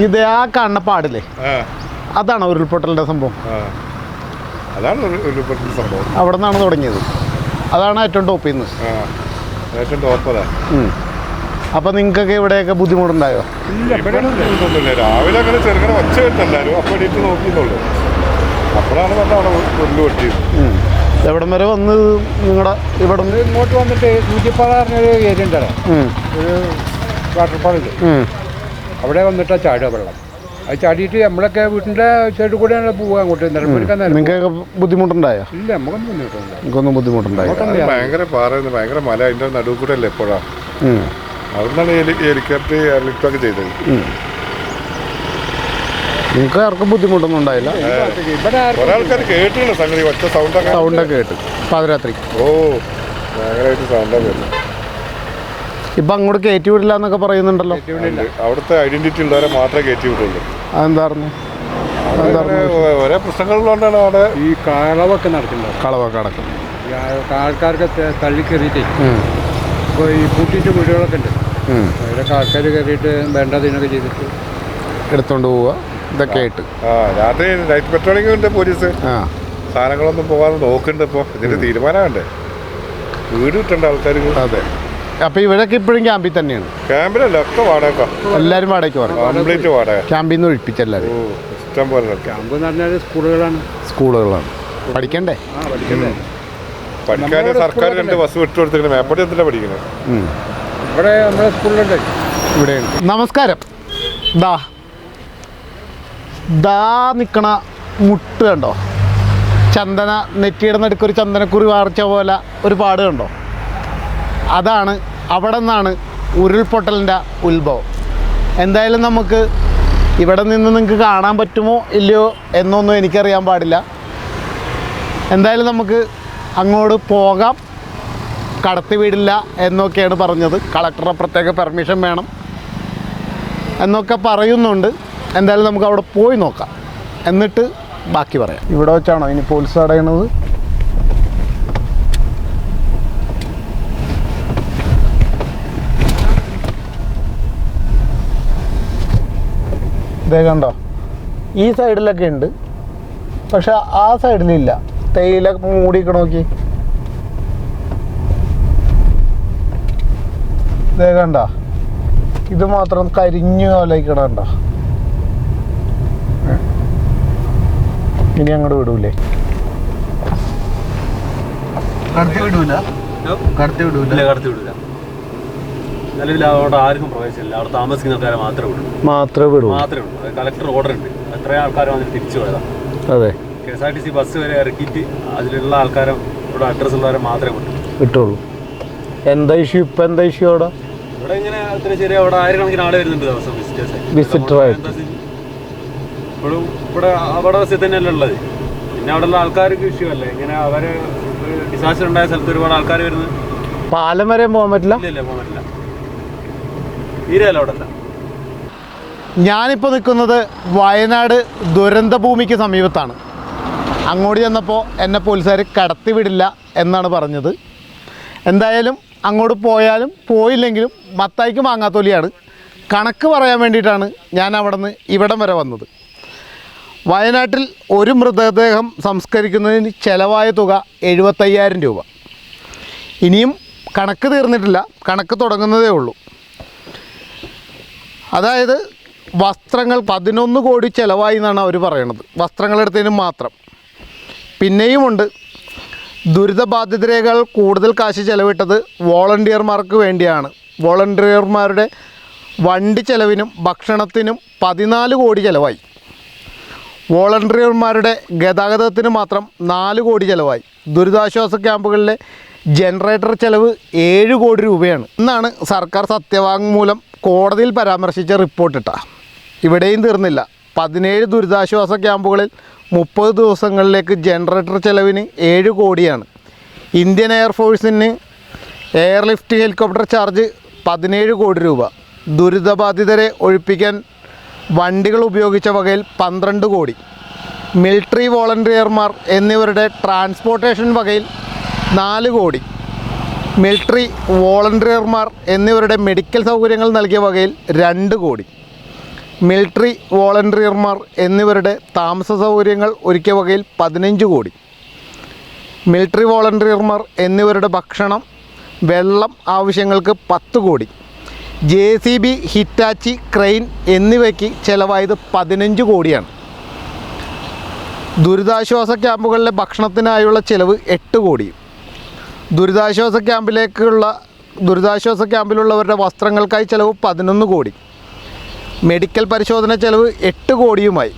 ഇത് ആ കാണുന്ന പാടില്ലേ? അതാണ് ഉരുൾപൊട്ടലിന്റെ സംഭവം. അതാണ് ഉരുൾപൊട്ടലിന്റെ സംഭവം. അവിടെ നിന്നാണ് തുടങ്ങിയത്. അതാണ് ഏറ്റവും ടോപ്പിൽ നിന്ന് ഏറ്റവും ടോപ്പതാ അപ്പൊ നിങ്ങൾക്കൊക്കെ ഇവിടെയൊക്കെ ബുദ്ധിമുട്ടുണ്ടായോ? രാവിലെ അങ്ങനെ ചെറുങ്ങനെ ഒച്ച കേട്ടല്ലാരും അപ്പോൾ എണീറ്റ് നോക്കിയെന്നുള്ളൂ. അപ്പോഴാണ് പറഞ്ഞ അവിടെ ഉരുൾ പൊട്ടിയത്. എവിടം വരെ വന്ന് നിങ്ങളുടെ ഇവിടെ? ഇങ്ങോട്ട് വന്നിട്ട് സൂചിപ്പാറ പറഞ്ഞൊരു ഏരിയ ഉണ്ടല്ലോ. ഒരു വാട്ടർഫാളില്ലേ അവിടെ വന്നിട്ടാ ചാടുക വെള്ളം. അത് ചാടിയിട്ട് നമ്മളൊക്കെ വീട്ടിന്റെ സൈഡിൽ കൂടെയാണ് പോവുക അങ്ങോട്ട്. നിലപ്പെടുക്കാൻ നേരം നിങ്ങൾക്കൊക്കെ ബുദ്ധിമുട്ടുണ്ടായോ? ഇല്ല നമുക്കൊന്നും ബുദ്ധിമുട്ടില്ല. നിങ്ങൾക്കൊന്നും ബുദ്ധിമുട്ടുണ്ടായി? ഭയങ്കര പാറ ഭയങ്കര മല. അതിന്റെ നടുവ് കൂടെ അല്ലേ എപ്പോഴാണ്. അവിടുന്നാണ് ഹെലി ഹെലികോപ്റ്റർ എയർലിഫ്റ്റൊക്കെ ചെയ്തത്. നിങ്ങൾക്ക് ആർക്കും ബുദ്ധിമുട്ടൊന്നും ഉണ്ടായില്ല? ആൾക്കാർ കേട്ടില്ല സംഗതി. ഒറ്റ സൗണ്ടൊക്കെ സൗണ്ടൊക്കെ കേട്ടു. പാതിരാത്രി. ഓ ഭയങ്കരമായിട്ട് സൗണ്ടൊക്കെ വരുന്നു ഇപ്പൊ അങ്ങോട്ട് കയറ്റി വിടില്ല എന്നൊക്കെ പറയുന്നുണ്ടല്ലോ. അവിടുത്തെ ഐഡന്റിറ്റി ഉള്ളവരെ മാത്രമേ കയറ്റി വിടുള്ളൂ അതെന്തായിരുന്നു? അങ്ങനെ ഓരോ പ്രശ്നങ്ങളുള്ളതുകൊണ്ടാണ് അവിടെ ഈ കളവൊക്കെ നടക്കുന്നുണ്ട്. കളവൊക്കെ നടക്കും. ആൾക്കാർക്ക് ത- തള്ളി കയറിയിട്ടേ. ഇപ്പോൾ ഈ പൂട്ടിയിട്ട് വീടുകളൊക്കെ ഉണ്ട്. അതിലൊക്കെ ആൾക്കാർ കയറിയിട്ട് വേണ്ടതിനൊക്കെ ചെയ്തിട്ട്. എടുത്തോണ്ട് പോവുക. ഇതൊക്കെ ആയിട്ട്. ആ രാത്രി നൈറ്റ് പെട്രോളിംഗ് ഉണ്ട് പോലീസ് ആ. സാധനങ്ങളൊന്നും പോകാതെ നോക്കുന്നുണ്ട് ഇപ്പോൾ ഇതിന്റെ തീരുമാനമുണ്ട് വീട് കിട്ടേണ്ട ആൾക്കാർ അതെ. അപ്പൊ ഇവരൊക്കെ ഇപ്പോഴും ക്യാമ്പിൽ തന്നെയാണ്. ക്യാമ്പിലല്ല ഒക്കെ വാടക എല്ലാരും വാടകയ്ക്ക് പറയും കംപ്ലീറ്റ് വാടക ക്യാമ്പിൽ നിന്ന് ഒഴിപ്പിച്ചെല്ലാരും എല്ലാവരും ഇഷ്ടം പോലെ ക്യാമ്പ് എന്ന് പറഞ്ഞാൽ സ്കൂളുകളാണ്. സ്കൂളുകളാണ്. പഠിക്കണ്ടേ? ആ പഠിക്കണ്ടേ. പഠിക്കാൻ സർക്കാർ രണ്ട് ബസ് വിട്ടു കൊടുത്തിരിക്കുന്നത് മേപ്പടി എന്തിനാ പഠിക്കുന്നത് ഉം. ഇവിടെ നമ്മുടെ സ്കൂളിലുണ്ട്. ഇവിടെയുണ്ട് നമസ്കാരം. ദാ. ദാ നിക്കണ മുട്ട് കണ്ടോ? ചന്ദന നെറ്റിയുടെ നടുക്ക് ഒരു ചന്ദനക്കുറി വാർച്ച പോലെ ഒരു പാട് കണ്ടോ? അതാണ് അവിടെ നിന്നാണ് ഉരുൾപൊട്ടലിന്റെ ഉത്ഭവം. എന്തായാലും നമുക്ക് ഇവിടെ നിന്ന് നിങ്ങൾക്ക് കാണാൻ പറ്റുമോ ഇല്ലയോ എന്നൊന്നും എനിക്കറിയാൻ പാടില്ല. എന്തായാലും നമുക്ക് അങ്ങോട്ട് പോകാം. കടത്തി വിടില്ല എന്നൊക്കെയാണ് പറഞ്ഞത്. കളക്ടറുടെ പ്രത്യേക പെർമിഷൻ വേണം എന്നൊക്കെ പറയുന്നുണ്ട്. എന്തായാലും നമുക്ക് അവിടെ പോയി നോക്കാം. എന്നിട്ട് ബാക്കി പറയാം. ഇവിടെ വെച്ചാണോ? ഇനി പോലീസ് തടയണത് ഇതേ കണ്ടോ ഈ സൈഡിലൊക്കെ ഉണ്ട്. പക്ഷെ ആ സൈഡിലില്ല. തേയില മൂടിക്കണ നോക്കി. ഇതേ കണ്ട ഇത് മാത്രം കരിഞ്ഞു കണ്ട ഇനി അങ്ങോട്ട് വിടൂലേ? കടത്തി വിടൂല? കടത്തി വിടൂല? ഇല്ല കടത്തി വിടില്ല നിലവിൽ അവിടെ ആർക്കും പ്രവേശനമില്ല. അവിടെ താമസിക്കുന്ന ആൾക്കാരെ മാത്രമേ വിടൂ മാത്രമേ വിടൂ മാത്രമേ ഉള്ളൂ. കളക്ടർ ഓർഡർ ഉണ്ട്. എത്ര ആൾക്കാർ വന്നിട്ട് തിരിച്ചു പോയതാണ് അതെ. K S R T C bus വരെ ഇറക്കിയിട്ട് അതിലുള്ള ആൾക്കാരെ ഇവിടെ അഡ്രസ്സ് ഉള്ളവരെ മാത്രമേ വിട്ടു. കിട്ടുള്ളൂ എന്താ ഇഷ്യൂ ഇപ്പം എന്താ ഇഷ്യൂ അവിടെ? ഇവിടെ ഇങ്ങനെ അത്ര ചെറിയ അവിടെ ആയിരക്കണക്കിന് ആൾ വരുന്നുണ്ട് ദിവസം വിസിറ്റേഴ്സ് വിസിറ്റർ ആയിട്ട്. ഇപ്പോഴും ഇവിടെ അവിടെ തന്നെയല്ലേ ഉള്ളത്? പിന്നെ അവിടെയുള്ള ആൾക്കാർക്ക് ഇഷ്യൂ അല്ലേ? ഇങ്ങനെ അവർ ഡിസാസ്റ്റർ ഉണ്ടായ സ്ഥലത്ത് ഒരുപാട് ആൾക്കാർ വരുന്നത് പാലം വരെ പോകാൻ പറ്റില്ല? ഇല്ല പോകാൻ പറ്റില്ല. ഞാനിപ്പോൾ നിൽക്കുന്നത് വയനാട് ദുരന്ത ഭൂമിക്ക് സമീപത്താണ്. അങ്ങോട്ട് ചെന്നപ്പോൾ എന്നെ പോലീസുകാർ കടത്തിവിടില്ല എന്നാണ് പറഞ്ഞത്. എന്തായാലും അങ്ങോട്ട് പോയാലും പോയില്ലെങ്കിലും മത്തായിക്ക് മാങ്ങാത്തൊലിയാണ്. കണക്ക് പറയാൻ വേണ്ടിയിട്ടാണ് ഞാൻ അവിടെ നിന്ന് ഇവിടം വരെ വന്നത്. വയനാട്ടിൽ ഒരു മൃതദേഹം സംസ്കരിക്കുന്നതിന് ചിലവായ തുക എഴുപത്തയ്യായിരം രൂപ. ഇനിയും കണക്ക് തീർന്നിട്ടില്ല. കണക്ക് തുടങ്ങുന്നതേ ഉള്ളൂ. അതായത് വസ്ത്രങ്ങൾ പതിനൊന്ന് കോടി ചിലവായി എന്നാണ് അവർ പറയണത്. വസ്ത്രങ്ങൾ എടുത്തതിന് മാത്രം. പിന്നെയുമുണ്ട് ദുരിതബാധിതരേക്കാൾ കൂടുതൽ കാശ് ചെലവിട്ടത് വോളണ്ടിയർമാർക്ക് വേണ്ടിയാണ്. വോളണ്ടിയർമാരുടെ വണ്ടി ചെലവിനും ഭക്ഷണത്തിനും പതിനാല് കോടി ചിലവായി. വോളണ്ടിയർമാരുടെ ഗതാഗതത്തിന് മാത്രം നാല് കോടി ചിലവായി. ദുരിതാശ്വാസ ക്യാമ്പുകളിലെ ജനറേറ്റർ ചെലവ് ഏഴ് കോടി രൂപയാണ്. എന്നാണ് സർക്കാർ സത്യവാങ്മൂലം കോടതിയിൽ പരാമർശിച്ച റിപ്പോർട്ടിട്ട ഇവിടെയും തീർന്നില്ല. പതിനേഴ് ദുരിതാശ്വാസ ക്യാമ്പുകളിൽ മുപ്പത് ദിവസങ്ങളിലേക്ക് ജനറേറ്റർ ചെലവിന് ഏഴ് കോടിയാണ്. ഇന്ത്യൻ എയർഫോഴ്സിന് എയർലിഫ്റ്റ് ഹെലികോപ്റ്റർ ചാർജ് പതിനേഴ് കോടി രൂപ. ദുരിതബാധിതരെ ഒഴിപ്പിക്കാൻ വണ്ടികൾ ഉപയോഗിച്ച വകയിൽ പന്ത്രണ്ട് കോടി. മിലിറ്ററി വോളണ്ടിയർമാർ എന്നിവരുടെ ട്രാൻസ്പോർട്ടേഷൻ വകയിൽ നാല് കോടി. മിലിറ്ററി വോളണ്ടിയർമാർ എന്നിവരുടെ മെഡിക്കൽ സൗകര്യങ്ങൾ നൽകിയ വകയിൽ രണ്ട് കോടി. മിലിറ്ററി വോളണ്ടിയർമാർ എന്നിവരുടെ താമസ സൗകര്യങ്ങൾ ഒരുക്കിയ വകയിൽ പതിനഞ്ച് കോടി. മിലിറ്ററി വോളണ്ടിയർമാർ എന്നിവരുടെ ഭക്ഷണം വെള്ളം ആവശ്യങ്ങൾക്ക് പത്ത് കോടി. J C B Hitachi crane എന്നിവയ്ക്ക് ചിലവായത് പതിനഞ്ച് കോടിയാണ്. ദുരിതാശ്വാസ ക്യാമ്പുകളിലെ ഭക്ഷണത്തിനായുള്ള ചിലവ് എട്ട് കോടി. ദുരിതാശ്വാസ ക്യാമ്പിലേക്കുള്ള ദുരിതാശ്വാസ ക്യാമ്പിലുള്ളവരുടെ വസ്ത്രങ്ങൾക്കായി ചിലവ് പതിനൊന്ന് കോടി. മെഡിക്കൽ പരിശോധന ചിലവ് എട്ട് കോടിയുമായി.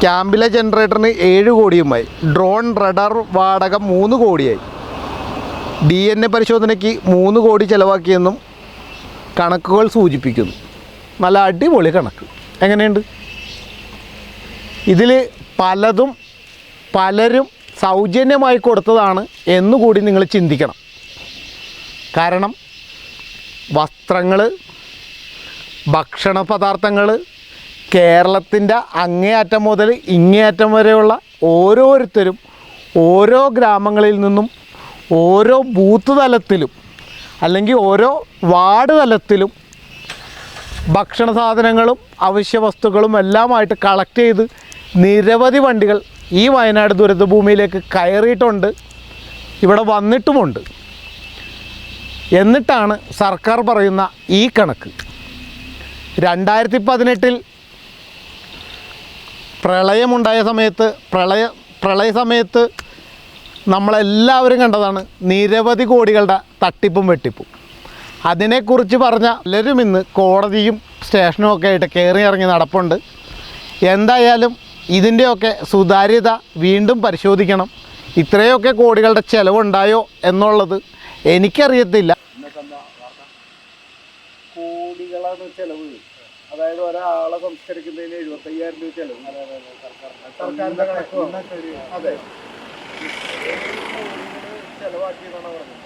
ക്യാമ്പിലെ ജനറേറ്ററിന് ഏഴ് കോടിയുമായി. ഡ്രോൺ റഡാർ വാടക മൂന്ന് കോടിയായി. ഡി എൻ എ പരിശോധനയ്ക്ക് മൂന്ന് കോടി ചിലവാക്കിയെന്നും കണക്കുകൾ സൂചിപ്പിക്കുന്നു. നല്ല അടിപൊളി കണക്ക്. എങ്ങനെയുണ്ട്? ഇതിൽ പലതും പലരും സൗജന്യമായി കൊടുത്തതാണ് എന്നുകൂടി നിങ്ങൾ ചിന്തിക്കണം. കാരണം വസ്ത്രങ്ങൾ ഭക്ഷണ പദാർത്ഥങ്ങൾ കേരളത്തിന്റെ അങ്ങേയറ്റം മുതൽ ഇങ്ങേയറ്റം വരെയുള്ള ഓരോരുത്തരും ഓരോ ഗ്രാമങ്ങളിൽ നിന്നും ഓരോ ബൂത്ത് തലത്തിലും അല്ലെങ്കിൽ ഓരോ വാർഡ് തലത്തിലും ഭക്ഷണ സാധനങ്ങളും അവശ്യ വസ്തുക്കളും എല്ലാമായിട്ട് കളക്ട് ചെയ്ത് നിരവധി വണ്ടികൾ ഈ വയനാട് ദുരിതഭൂമിയിലേക്ക് കയറിയിട്ടുണ്ട്. ഇവിടെ വന്നിട്ടുമുണ്ട്. എന്നിട്ടാണ് സർക്കാർ പറയുന്ന ഈ കണക്ക്. രണ്ടായിരത്തി പതിനെട്ടിൽ പ്രളയമുണ്ടായ സമയത്ത് പ്രളയ പ്രളയ സമയത്ത് നമ്മളെല്ലാവരും കണ്ടതാണ് നിരവധി കോടികളുടെ തട്ടിപ്പും വെട്ടിപ്പും. അതിനെക്കുറിച്ച് പറഞ്ഞ പലരും ഇന്ന് കോടതിയും സ്റ്റേഷനും ഒക്കെ ആയിട്ട് കയറി ഇറങ്ങി നടപ്പുണ്ട്. എന്തായാലും ഇതിന്റെയൊക്കെ സുതാര്യത വീണ്ടും പരിശോധിക്കണം. ഇത്രയൊക്കെ കോടികളുടെ ചിലവുണ്ടായോ എന്നുള്ളത് എനിക്കറിയത്തില്ല. കോടികളാണ് ചിലവ്. അതായത് ഒരാളെ സംസ്കരിക്കുന്നതിന് എഴുപത്തയ്യായിരം രൂപ ചെലവ്. സർക്കാരിന്റെ കണക്ക്? അതെ. ചെലവാക്കിയതാണ് പറഞ്ഞത്.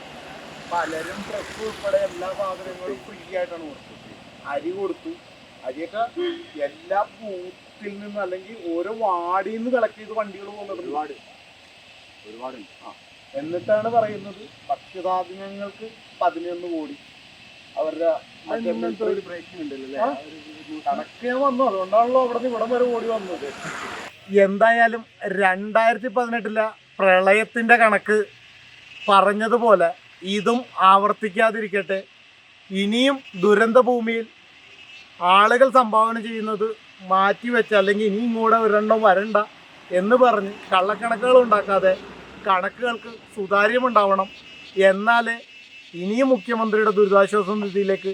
പലരും ഡ്രസ് ഉൾപ്പെടെ എല്ലാ സാധനങ്ങളും ഫ്രീ ആയിട്ടാണ് കൊടുത്തത്. അരി കൊടുത്തു. അരിയൊക്കെ എല്ലാ ബൂത്തിൽ നിന്ന് അല്ലെങ്കിൽ ഓരോ വാർഡിൽ നിന്ന് കളക്ട് ചെയ്ത് വണ്ടികൾ പോകുന്നത്. ഒരുപാട്. ഒരുപാട് ആ. എന്നിട്ടാണ് പറയുന്നത് ഭക്ഷ്യധാന്യങ്ങൾക്ക് പതിനൊന്ന് കോടി. അവരുടെ കണക്ക് വന്നു. അതുകൊണ്ടാണല്ലോ അവിടെ ഇവിടം വരെ ഓടി വന്നത്. എന്തായാലും രണ്ടായിരത്തി പതിനെട്ടിലെ പ്രളയത്തിന്റെ കണക്ക് പറഞ്ഞതുപോലെ ഇതും ആവർത്തിക്കാതിരിക്കട്ടെ. ഇനിയും ദുരന്ത ഭൂമിയിൽ ആളുകൾ സംഭാവന ചെയ്യുന്നത് മാറ്റിവെച്ച് അല്ലെങ്കിൽ ഇനി ഇങ്ങോട്ട് ഒരെണ്ണം വരണ്ട എന്ന് പറഞ്ഞ് കള്ളക്കണക്കുകൾ ഉണ്ടാക്കാതെ കണക്കുകൾക്ക് സുതാര്യമുണ്ടാവണം. എന്നാലേ ഇനിയും മുഖ്യമന്ത്രിയുടെ ദുരിതാശ്വാസ നിധിയിലേക്ക്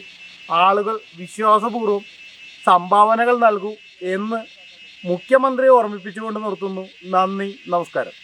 ആളുകൾ വിശ്വാസപൂർവം സംഭാവനകൾ നൽകൂ എന്ന് മുഖ്യമന്ത്രിയെ ഓർമ്മിപ്പിച്ചുകൊണ്ട് നിർത്തുന്നു. നന്ദി നമസ്കാരം.